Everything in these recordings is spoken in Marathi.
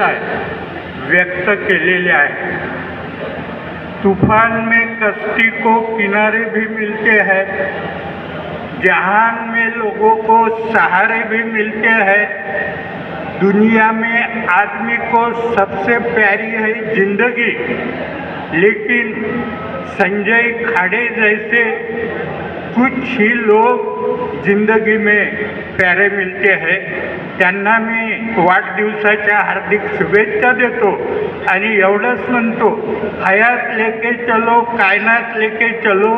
व्यक्त के केलेले आहे. तूफ़ान में कश्ती को किनारे भी मिलते हैं, जहान में लोगों को सहारे भी मिलते हैं। दुनिया में आदमी को सबसे प्यारी है ज़िंदगी, लेकिन संजय खाड़े जैसे कुछ ही लोग ज़िंदगी में प्यारे मिलते हैं। त्यांना मी वाढदिवसाच्या हार्दिक शुभेच्छा देतो आणि एवढंच म्हणतो हयात लेके चलो कायनात लेके चलो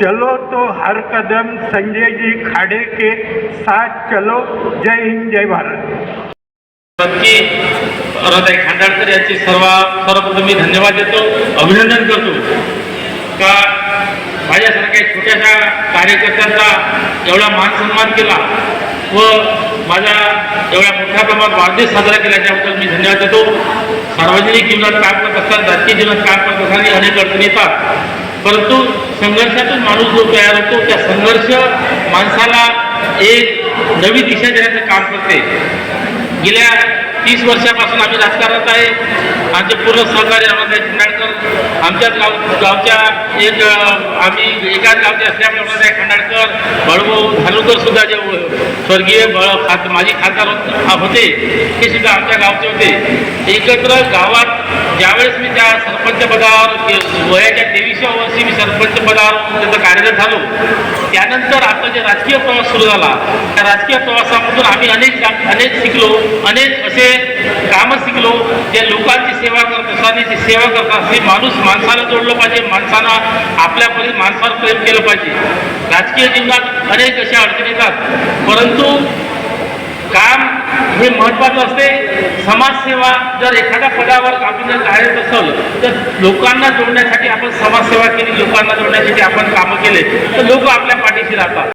चलो तो हर कदम संजयजी खाड़े के साथ चलो जय हिंद जय भारत. नक्की हृदय खांडाळकर याची सर्व सर्वप्रथम मी धन्यवाद देतो अभिनंदन करतो. का माझ्यासारख्या छोट्याशा कार्यकर्त्यांचा एवढा मान सन्मान केला व माझ्या एवढ्या मोठ्या प्रमाणात वाढदिवस साजरा केला त्याबद्दल मी धन्यवाद देतो. सार्वजनिक जीवनात काम करत असताना राजकीय जीवनात काम करत असताना अनेक अडचणी येतात. परंतु संघर्षातून माणूस जो तयार होतो त्या संघर्ष माणसाला एक नवी दिशा देण्याचं काम करते. गेल्या तीस वर्षापासून आम्ही राजकारणात आहे. आमचे पूर्ण सहकार्य रमाबाई खंडाळकर आमच्याच गाव गावच्या एक आम्ही एकाच गावचे असल्यामुळे रमाबाई खंडाळकर बळभाऊ धानुकर सुद्धा जे स्वर्गीय बळ खात माजी खासदार होते ते सुद्धा आमच्या गावचे होते. एकत्र गावात ज्यावेळेस मी त्या सरपंच पदावर वयाच्या तेवीसव्या वर्षी मी सरपंच पदावर त्याचं कार्यरत झालो त्यानंतर आपला जे राजकीय प्रवास सुरू झाला त्या राजकीय प्रवासामधून आम्ही अनेक अनेक शिकलो अनेक असे कामं लोक जे लोकांची सेवा करत असताना जी सेवा करत असते माणूस माणसाला जोडलं पाहिजे माणसानं आपल्यापरी माणसावर प्रेम केलं पाहिजे. राजकीय जीवनात अनेक अशा अडचणी येतात. परंतु काम हे महत्त्वाचं असते. समाजसेवा जर एखाद्या पदावर आपण जर कार्यरत असेल तर लोकांना जोडण्यासाठी आपण समाजसेवा केली लोकांना जोडण्यासाठी आपण कामं केले तर लोक आपल्या पाठीशी राहतात.